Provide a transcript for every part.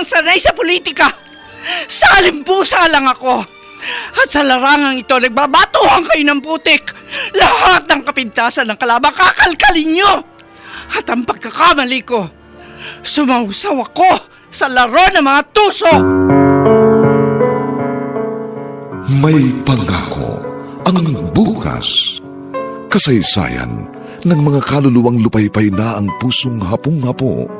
Ang sanay sa politika! Salimbusa lang ako! At sa larangang ito, nagbabatuhan kayo ng putik! Lahat ng kapintasan ng kalaban, kakalkalin nyo! At ang pagkakamali ko, sumausaw ako sa laro ng mga tuso! May pangako ang bukas. Kasaysayan ng mga kaluluwang lupaypay na ang pusong hapong-hapo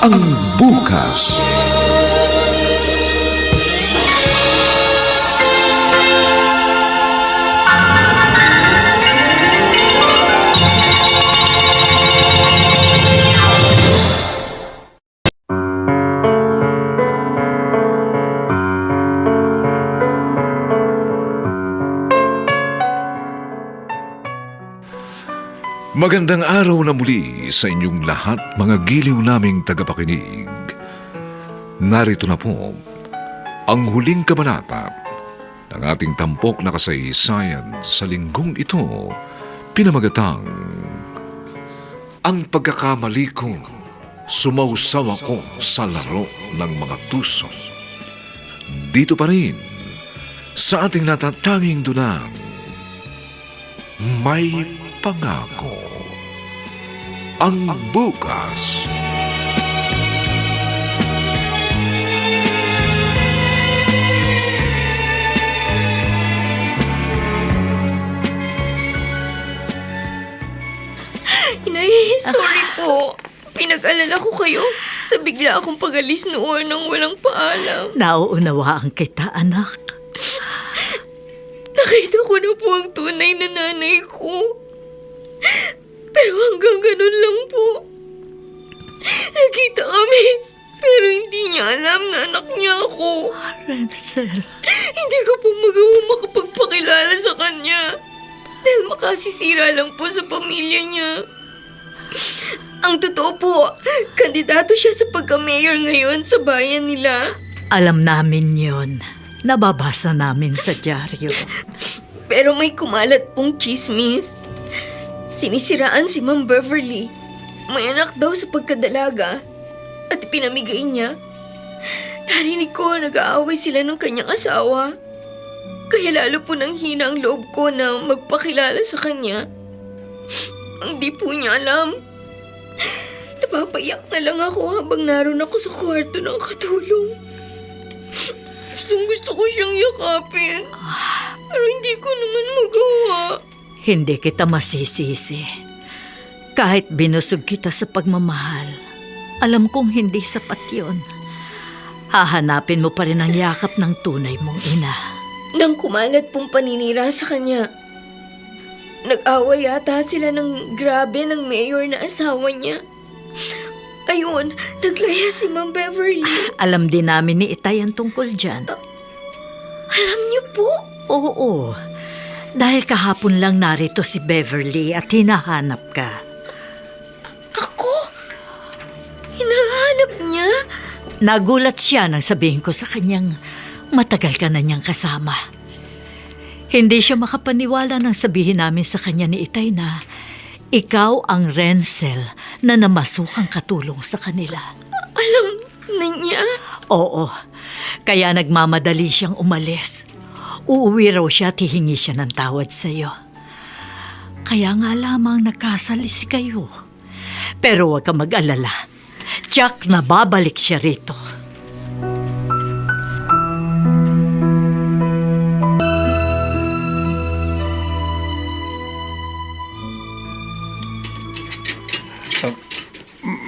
ang bukas. Magandang araw na muli sa inyong lahat mga giliw naming tagapakinig. Narito na po ang huling kabanata ng ating tampok na kasaysayan sa linggong ito, pinamagatang Ang pagkakamali ko, sumausaw ako sa laro ng mga tuso. Dito pa rin, sa ating natatanging dunang, may pangako. Ang bukas. Inay, sorry po. Pinag-alala ko kayo sa bigla akong pag-alis noon nang walang paalam. Nauunawaan kita, anak. Nakita ko na po ang tunay na nanay ko. Pero hanggang ganun lang po. Nakita kami, pero hindi niya alam na anak niya ako. Renzel, Hindi ko po magawa makapagpakilala sa kanya. Dahil makasisira lang po sa pamilya niya. Ang totoo po, kandidato siya sa pagka-mayor ngayon sa bayan nila. Alam namin yon. Nababasa namin sa dyaryo. Pero may kumalat pong chismis. Sinisiraan si Ma'am Beverly. May anak daw sa pagkadalaga. At pinamigay niya. Narinig ko nag-aaway sila ng kanyang asawa. Kaya lalo po nang hina ang loob ko na magpakilala sa kanya. Ang di po niya alam. Napapayak na lang ako habang naroon ako sa kwarto ng katulong. Gustong gusto ko siyang yakapin. Pero hindi ko naman magawa. Hindi kita masisisi. Kahit binusog kita sa pagmamahal, alam kong hindi sapat yon. Hahanapin mo pa rin ang yakap ng tunay mong ina. Nang kumalat pong paninira sa kanya, nag-away yata sila ng grabe ng mayor na asawa niya. Ayun, naglaya si Ma'am Beverly. Alam din namin ni Itay ang tungkol dyan. Alam niyo po? Oo, dahil kahapon lang narito si Beverly at hinahanap ka. Ako? Hinahanap niya? Nagulat siya nang sabihin ko sa kanyang matagal ka na niyang kasama. Hindi siya makapaniwala nang sabihin namin sa kanya ni Itay na ikaw ang Renzel na namasukang katulong sa kanila. Alam na niya? Oo, kaya nagmamadali siyang umalis Uuwi raw siya at hihingi siya ng tawad sa iyo. Kaya nga lamang nakasalisi kayo. Pero huwag ka mag-alala. Jack, nababalik siya rito.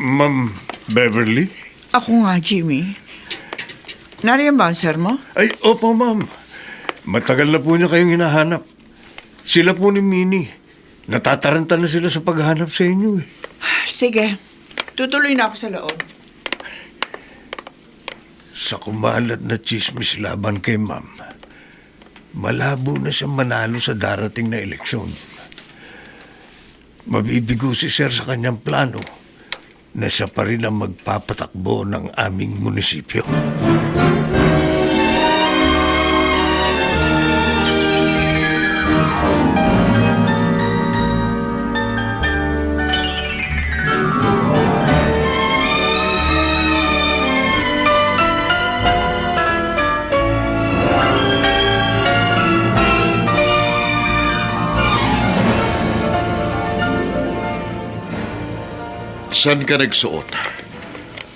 Ma'am Beverly? Ako nga, Jimmy. Nariyan ba ang sir mo? Ay, opo ma'am. Matagal na po niya kayong hinahanap. Sila po ni Minnie. Natataranta na sila sa paghanap sa inyo eh. Sige, tutuloy na ako sa loob. Sa kumalat na chismis laban kay ma'am, malabo na siya manalo sa darating na eleksyon. Mabibigo si Sir sa kanyang plano na siya pa rin ang magpapatakbo ng aming munisipyo. Saan ka nagsuot?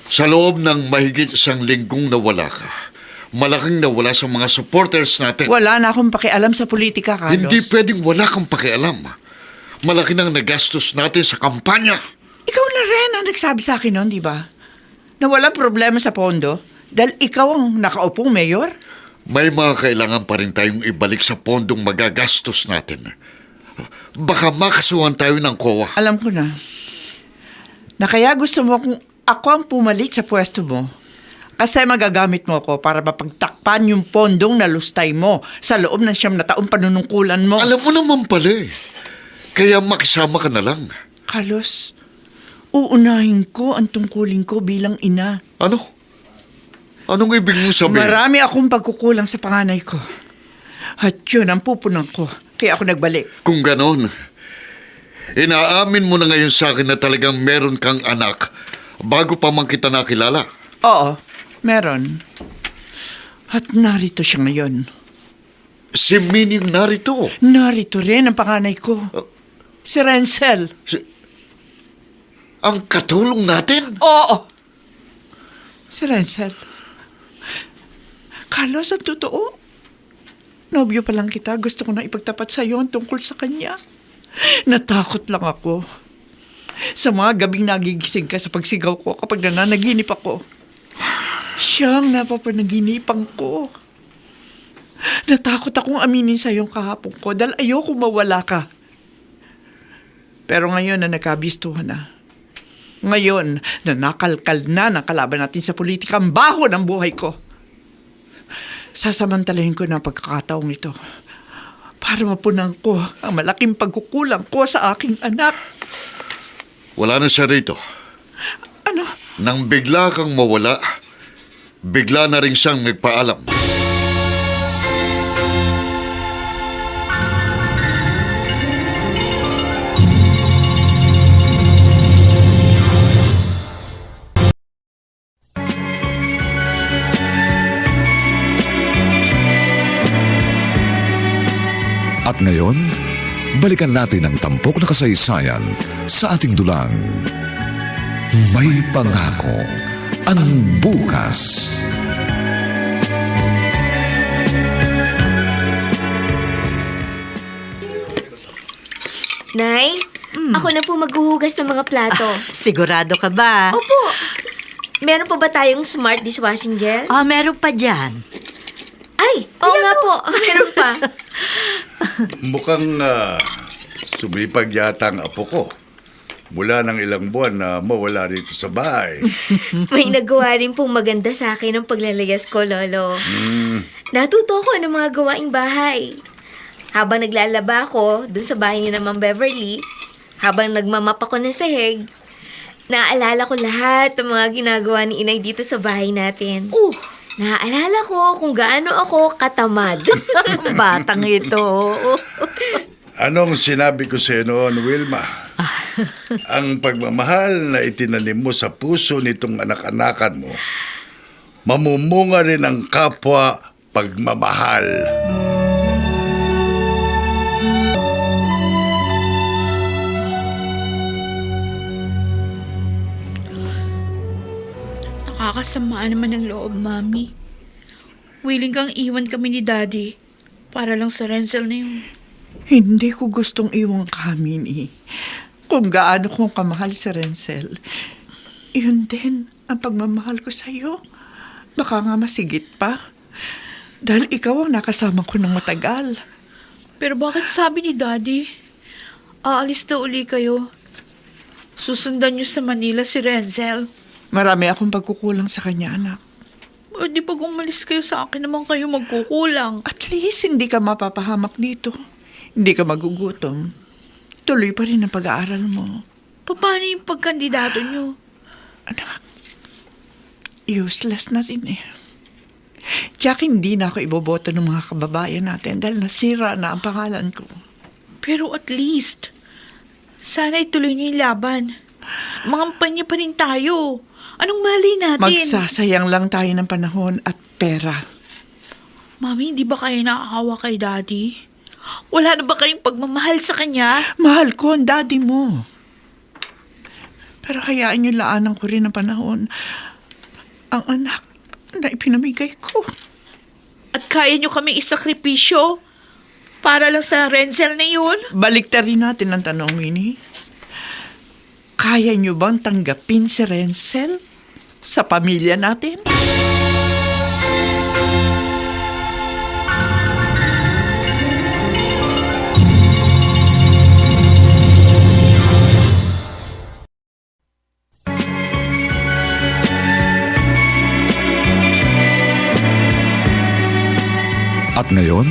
Sa loob ng mahigit isang linggong nawala ka. Malaking nawala sa mga supporters natin. Wala na akong pakialam sa politika, Carlos. Hindi pwedeng wala kang pakialam. Malaki nang nagastos natin sa kampanya. Ikaw na rin ang nagsabi sa akin noon, di ba? Na walang problema sa pondo dahil ikaw ang nakaupong mayor? May mga kailangan pa rin tayong ibalik sa pondong magagastos natin. Baka makasuhan tayo ng kowa. Alam ko na. Na kaya gusto mo kung ako ang pumalit sa pwesto mo. Kasi magagamit mo ako para mapagtakpan yung pondong nalustay mo sa loob ng siyam na taong panunungkulan mo. Alam mo naman pala eh. Kaya makisama ka na lang. Carlos, uunahin ko ang tungkulin ko bilang ina. Ano? Anong ibig mo sabihin? Marami akong pagkukulang sa panganay ko. At yun ang pupunan ko. Kaya ako nagbalik. Kung ganon, inaamin mo na ngayon sa akin na talagang meron kang anak bago pa man kita nakilala. Oo, meron. At narito siya ngayon. Si Mining narito. Narito rin ang panganay ko. Si Renzel. Si... Ang katulong natin? Oo. Si Renzel. Carlos, ang totoo. Nobyo pa lang kita. Gusto ko na ipagtapat sa iyo ang tungkol sa kanya. Natakot lang ako. Sa mga gabing nagigising ka sa pagsigaw ko kapag nananaginip ako. Siyang napapanaginipan ko. Natakot akong aminin sa iyong kahapon ko dahil ayoko mawala ka. Pero ngayon na nagkabistuhan na. Ngayon na nakalkal na ng kalaban natin sa politika ang baho ng buhay ko. Sasamantalahin ko na pagkakataong ito para mapunan ko ang malaking pagkukulang ko sa aking anak. Wala na siya rito. Ano? Nang bigla kang mawala, bigla na rin siyang nagpaalam. At ngayon, balikan natin ang tampok na kasaysayan sa ating dulang. May pangako ang bukas. Nay, ako na po maghuhugas ng mga plato. Sigurado ka ba? Opo. Meron pa ba tayong smart dishwashing gel? Ah, meron pa dyan. Ay, oo nga po. Meron pa. Mukhang uh, sumipag yata ang apo ko. Mula ng ilang buwan na mawala dito sa bahay. May nagawa rin pong maganda sa akin ng paglalayas ko, Lolo. Natuto ko ng mga gawaing bahay. Habang naglalaba ako dun sa bahay ni na Ma'am Beverly, habang nagmamap ako ng sahig, Naaalala ko lahat ng mga ginagawa ni inay dito sa bahay natin. Uh, Naaalala ko kung gaano ako katamad. batang ito. Anong sinabi ko sa noon, Wilma? Ang pagmamahal na itinanim mo sa puso nitong anak-anakan mo, mamumunga rin ang kapwa pagmamahal. Nakakasama naman ng loob, Mami. Willing kang iwan kami ni Daddy para lang sa Renzel na yun. Hindi ko gustong iwan kami ni. Kung gaano kong kamahal si Renzel, yun din ang pagmamahal ko sa iyo. Baka nga masigit pa. Dahil ikaw ang nakasama ko ng matagal. Pero bakit sabi ni Daddy? Aalis na uli kayo. Susundan niyo sa Manila si Renzel. Marami akong pagkukulang sa kanya, anak. O di pag umalis kayo sa akin naman kayo magkukulang. At least hindi ka mapapahamak dito. Hindi ka magugutom. Tuloy pa rin ang pag-aaral mo. Paano yung pagkandidato niyo? Anak, useless na rin eh. Tiyak hindi na ako iboboto ng mga kababayan natin dahil nasira na ang pangalan ko. Pero at least, sana ituloy niyo yung laban. Mangampanya pa rin tayo. Anong mali natin? Magsasayang lang tayo ng panahon at pera. Mami, hindi ba kayo nakakawa kay Daddy? Wala na ba kayong pagmamahal sa kanya? Mahal ko ang daddy mo. Pero hayaan niyo laanan ko rin ang panahon. Ang anak na ipinamigay ko. At kaya niyo kaming isakripisyo para lang sa Renzel na yun? Baliktarin natin ang tanong, Minnie. Kaya niyo bang tanggapin si Renzel sa pamilya natin? At ngayon,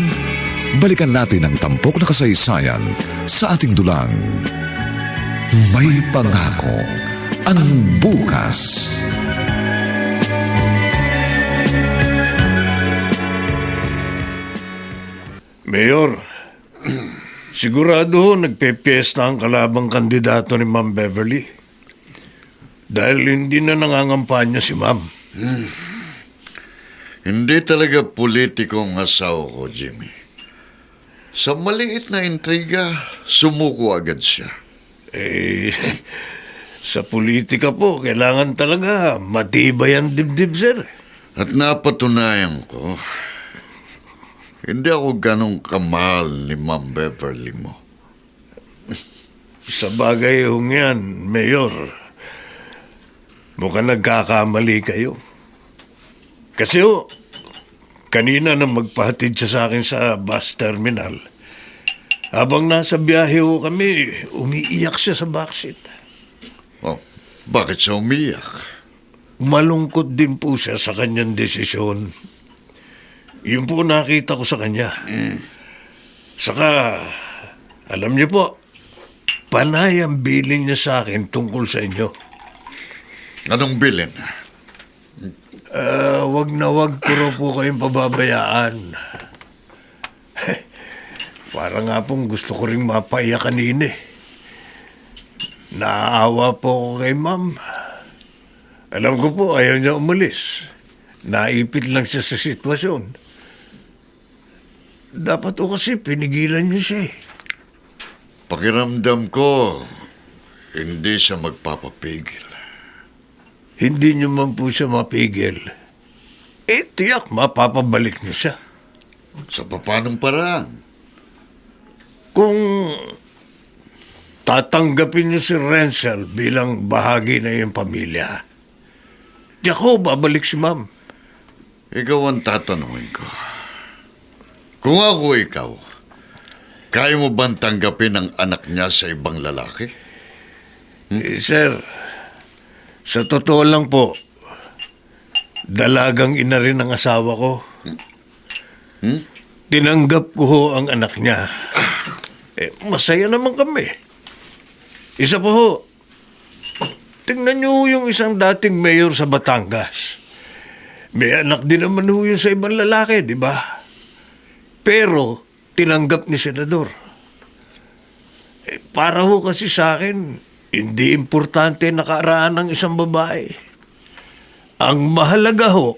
balikan natin ang tampok na kasaysayan sa ating dulang. May pangako ang bukas. Mayor, sigurado nagpepiesta ang kalabang kandidato ni Ma'am Beverly. Dahil hindi na nangangampanya si Ma'am. Hindi talaga politiko ang asawa ko, Jimmy. Sa maliit na intriga, sumuko agad siya. Eh, sa politika po, kailangan talaga matibay ang dibdib, sir. At napatunayan ko, hindi ako ganong kamahal ni Ma'am Beverly mo. Sa bagay hong yan, Mayor, mukhang nagkakamali kayo. Kasi ho, kanina nang magpahatid siya sa akin sa bus terminal, habang nasa biyahe ho kami, umiiyak siya sa backseat. Oh, bakit siya umiyak? Malungkot din po siya sa kanyang desisyon. Yun po nakita ko sa kanya. Saka, alam niyo po, panay ang bilin niya sa akin tungkol sa inyo. Anong bilin? Ah, wag na wag ko raw po kayong pababayaan. Para nga pong gusto ko rin mapaiyak kanina eh. Naaawa po ako kay ma'am. Alam ko po, ayaw niya umalis. Naipit lang siya sa sitwasyon. Dapat o kasi pinigilan niyo siya eh. Pakiramdam ko, hindi siya magpapapigil. Hindi niyo man po siya mapigil. Eh, tiyak, mapapabalik niyo siya. Sa papanong paraan? Kung tatanggapin niyo si Renzel bilang bahagi na yung pamilya, di ako babalik si ma'am. Ikaw ang tatanungin ko. Kung ako ikaw, kaya mo bang tanggapin ang anak niya sa ibang lalaki? Eh, sir, sa totoo lang po, dalagang ina rin ang asawa ko. Tinanggap ko ho ang anak niya. Eh, masaya naman kami. Isa po ho, tingnan niyo yung isang dating mayor sa Batangas. May anak din naman ho yun sa ibang lalaki, di ba? Pero, tinanggap ni Senador. Eh, para ho kasi sa akin, hindi importante nakaraan ng isang babae. Ang mahalaga ho,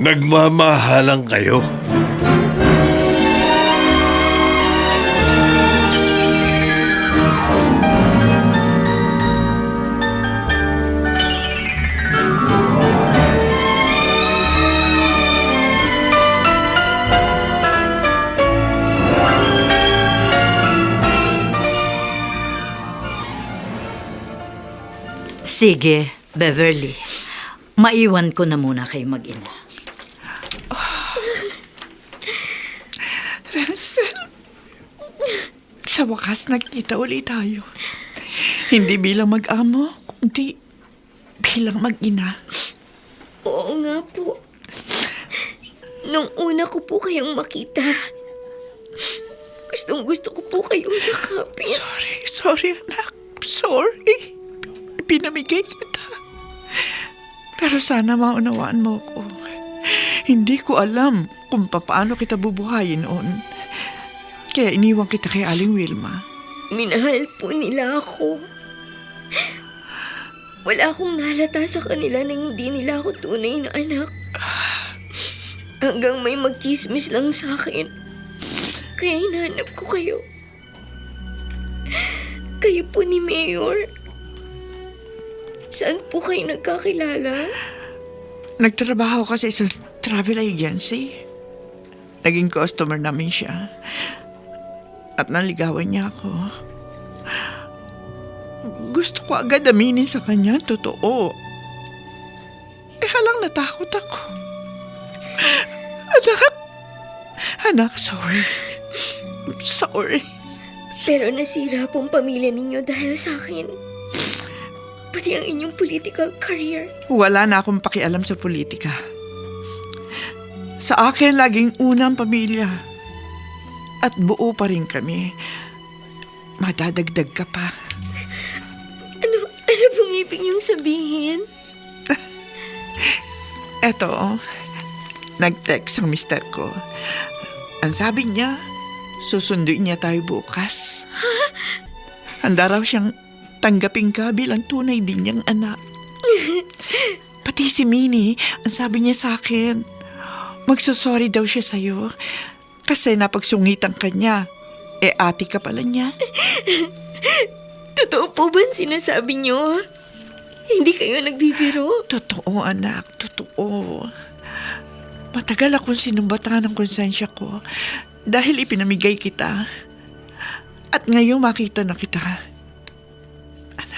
nagmamahalang kayo. Sige, Beverly. Maiwan ko na muna kayo mag-ina. Renzel, sa wakas nagkita ulit tayo. Hindi bilang mag-amo, kundi bilang mag-ina. Oo nga po. Nung una ko po kayong makita, gustong gusto ko po kayong yakapin. Sorry, sorry anak. Sorry. Pinamigay kita. Pero sana maunawaan mo ko. Hindi ko alam kung paano kita bubuhayin noon. Kaya iniwan kita kay Aling Wilma. Minahal po nila ako. Wala akong nalata sa kanila na hindi nila ako tunay na anak. Hanggang may magchismis lang sa akin. Kaya hinanap ko kayo. Kayo po ni Mayor. Saan po kayo nagkakilala? Nagtrabaho kasi sa travel agency. Naging customer namin siya. At naligawan niya ako. Gusto ko agad aminin sa kanya, totoo. Eh halang natakot ako. Anak, anak, sorry. Sorry. Pero nasira pong pamilya ninyo dahil sa akin. Pati ang inyong political career. Wala na akong pakialam sa politika. Sa akin, laging unang pamilya. At buo pa rin kami. Madadagdag ka pa. Ano, ano pong ibig niyong sabihin? Eto, nag-text ang mister ko. Ang sabi niya, susunduin niya tayo bukas. Handa raw siyang tanggapin ka bilang tunay din niyang anak. Pati si Minnie, ang sabi niya sa akin, magsosorry daw siya sa'yo kasi napagsungitan ka niya. Eh, ate ka pala niya. Totoo po ba sinasabi niyo? Hindi kayo nagbibiro? Totoo, anak. Totoo. Matagal akong sinumbatan ng konsensya ko dahil ipinamigay kita. At ngayon makita na kita.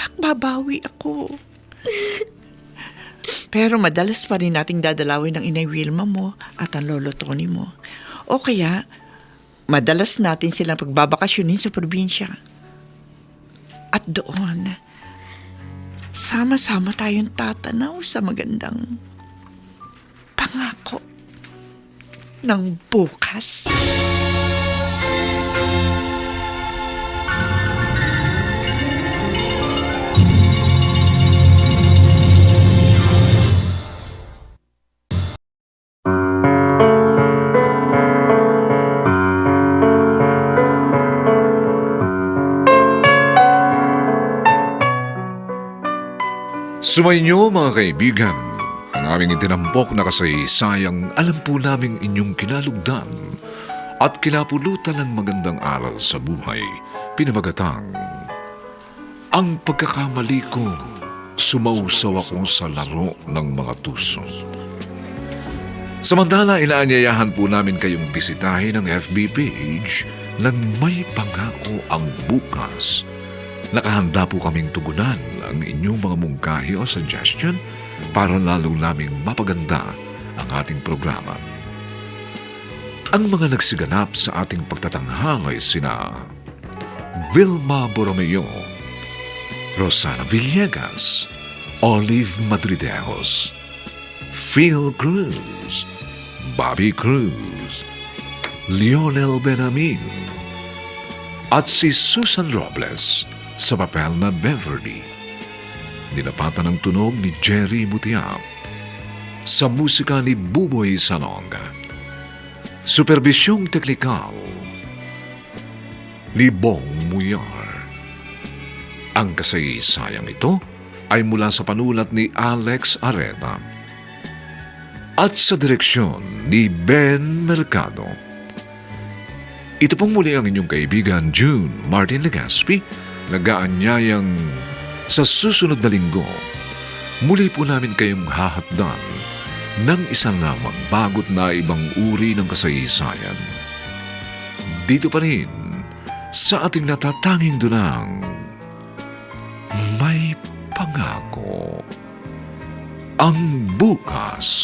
Anak, babawi ako. Pero madalas pa rin nating dadalawin ng inay Wilma mo at ang lolo Tony mo. O kaya, madalas natin silang pagbabakasyonin sa probinsya. At doon, sama-sama tayong tatanaw sa magandang pangako ng bukas. Sumainyo mga kaibigan, ang aming itinampok na kasaysayang alam po naming inyong kinalugdan at kinapulutan ng magandang aral sa buhay, pinamagatang Ang pagkakamali ko, sumausaw ako sa laro ng mga tuso. Samantala, inaanyayahan po namin kayong bisitahin ang FB page ng May Pangako ang Bukas. Nakahanda po kaming tugunan ang inyong mga mungkahi o suggestion para lalo naming mapaganda ang ating programa. Ang mga nagsiganap sa ating pagtatanghal ay sina Vilma Borromeo, Rosana Villegas, Olive Madridejos, Phil Cruz, Bobby Cruz, Lionel Benamin, at si Susan Robles sa papel na Beverly. Nilapatan ng tunog ni Jerry Mutia. Sa musika ni Buboy Salong. Supervisyong teknikal ni Bong Muyar. Ang kasaysayang ito ay mula sa panulat ni Alex Areta at sa direksyon ni Ben Mercado. Ito pong muli ang inyong kaibigan June Martin Legaspi, nagaanyayang sa susunod na linggo, muli po namin kayong hahatdan ng isang namang bagot na ibang uri ng kasaysayan. Dito pa rin sa ating natatanging dunang may pangako ang bukas.